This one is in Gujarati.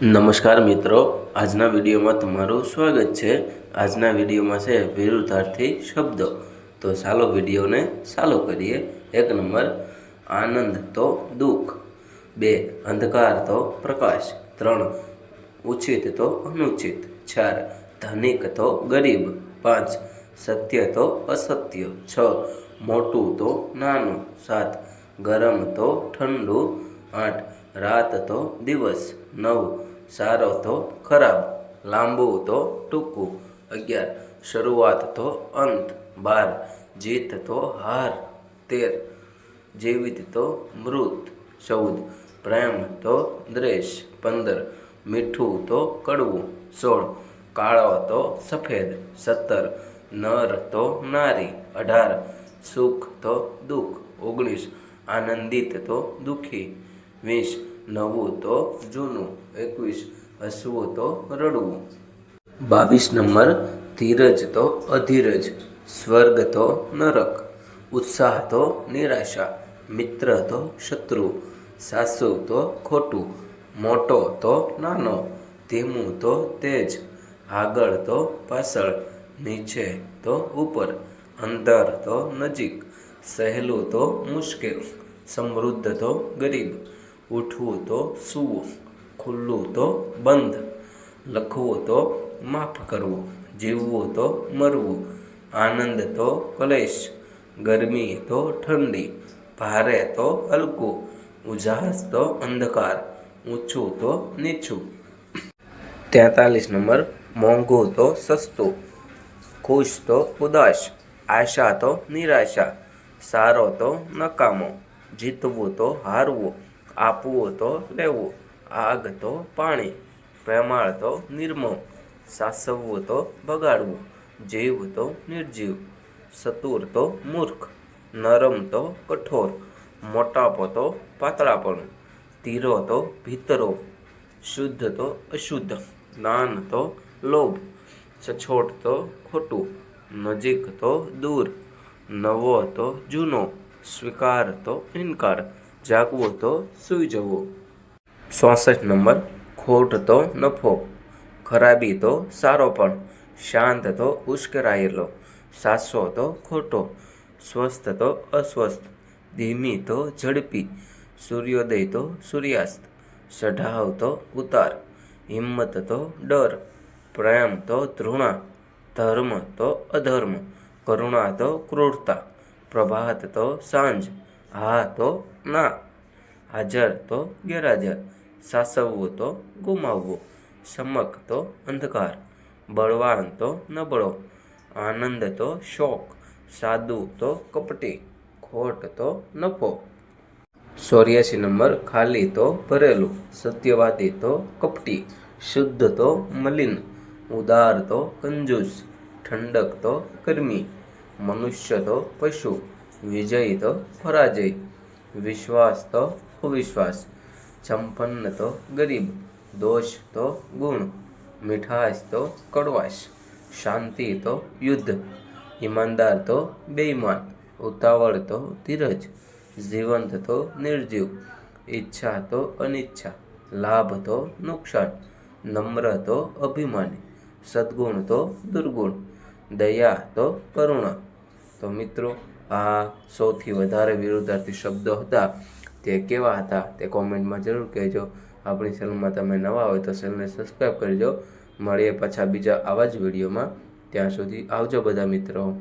નમસ્કાર મિત્રો, આજના વિડીયોમાં તમારું સ્વાગત છે. આજના વિડીયોમાં છે વિરુદ્ધાર્થી શબ્દો. તો ચાલો વિડીયોને ચાલુ કરીએ. એક નંબર, આનંદ તો દુઃખ. બે, અંધકાર તો પ્રકાશ. ત્રણ, ઉચિત તો અનુચિત. ચાર, ધનિક તો ગરીબ. પાંચ, સત્ય તો અસત્ય. છ, મોટું તો નાનું. સાત, ગરમ તો ઠંડુ. આઠ, રાત તો દિવસ. નવ સારો તો ખરાબ, લાંબુ તો ટૂંકું, અગિયાર, શરૂઆત તો અંત, બાર, જીત તો હાર, તેર, જીવિત તો મૃત, ચૌદ, પ્રેમ તો દ્રેશ પંદર, મીઠું તો કડવું, સોળ, કાળો તો સફેદ, સત્તર, નર તો નારી, અઢાર, સુખ તો દુઃખ, ઓગણીસ, આનંદિત તો દુઃખી, વીસ નવું તો જૂનું, એકવીસ હસવું તો રડવું. બાવીસ નંબર, ધીરજ તો અધીરજ, સ્વર્ગ તો નરક, ઉત્સાહ તો નિરાશા, મિત્ર તો શત્રુ, સાસુ તો ખોટું, મોટો તો નાનો, ધીમું તો તેજ, આગળ તો પાછળ નીચે તો ઉપર, અંદર તો નજીક, સહેલું તો મુશ્કેલ, સમૃદ્ધ તો ગરીબ. ઉઠવું તો સૂવું ખુલ્લું તો બંધ લખવું તો માફ કરવું જીવવું તો મરવું આનંદ તો ક્લેશ ગરમી તો ઠંડી ભારે તો હલકું ઉજાસ તો અંધકાર ઊંચું તો નીચું તેતાલીસ નંબર મોંઘું તો સસ્તું ખુશ તો ઉદાસ આશા તો નિરાશા સારો તો નકામો જીતવું તો હારવું આપવું તો લેવું, આગ તો પાણી, પ્રેમાળ તો નિર્મમ, સાસવવું તો બગાડવું, જીવ તો નિર્જીવ, સતુર તો મૂર્ખ, નરમ તો કઠોર, મોટાપો તો પાતળાપણું તીરો તો ભીતરો, શુદ્ધ તો અશુદ્ધ જ્ઞાન તો લોભ છછોટ તો ખોટું, નજીક તો દૂર, નવો તો જૂનો, સ્વીકાર તો ઇનકાર જાગવું તો સૂઈ જવું. ચોસઠ નંબર, ખોટ તો નફો. ખરાબી તો સારો પણ. શાંત તો ઉશ્કેરાયેલો. સાસો તો ખોટો. સ્વસ્થ તો અસ્વસ્થ. ધીમી તો ઝડપી. સૂર્યોદય તો સૂર્યાસ્ત. ચઢાવ તો ઉતાર. હિંમત તો ડર. પ્રેમ તો ધૃણા. ધર્મ તો અધર્મ. કરુણા તો ક્રૂરતા. પ્રભાત તો સાંજ. હા તો ના. હાજર તો ગેરહાજર. સાસવવું તો ગુમાવવું. સમક તો અંધકાર. બળવાન તો નબળો. આનંદ તો શોક. સાદું તો કપટી. ખોટ તો નફો. ચોર્યાસી નંબર ખાલી તો ભરેલું. સત્યવાદી તો કપટી. શુદ્ધ તો મલિન. ઉદાર તો કંજૂસ. ઠંડક તો ગરમી. મનુષ્ય તો પશુ. વિજય તો પરાજય. વિશ્વાસ તો અવિશ્વાસ. સંપન્ન તો ગરીબ, દોષ તો ગુણ, મીઠાશ તો કડવાશ, શાંતિ તો યુદ્ધ, ઈમાનદાર તો બેઈમાન, ઉતાવળ તો ધીરજ, જીવંત તો નિર્જીવ, ઈચ્છા તો અનિચ્છા, લાભ તો નુકસાન, નમ્ર તો અભિમાની, સદ્ગુણ તો દુર્ગુણ, દયા તો કરુણા. તો મિત્રો આ સૌથી વધારે વિરુદ્ધાર્થી શબ્દો હતા. તે કેવા હતા તે કોમેન્ટમાં જરૂર કહેજો. આપણી ચેનલમાં તમે નવા હોય તો ચેનલને સબસ્ક્રાઈબ કરજો. મળીએ પાછા બીજા આવા જ વિડીયોમાં. ત્યાં સુધી આવજો બધા મિત્રો.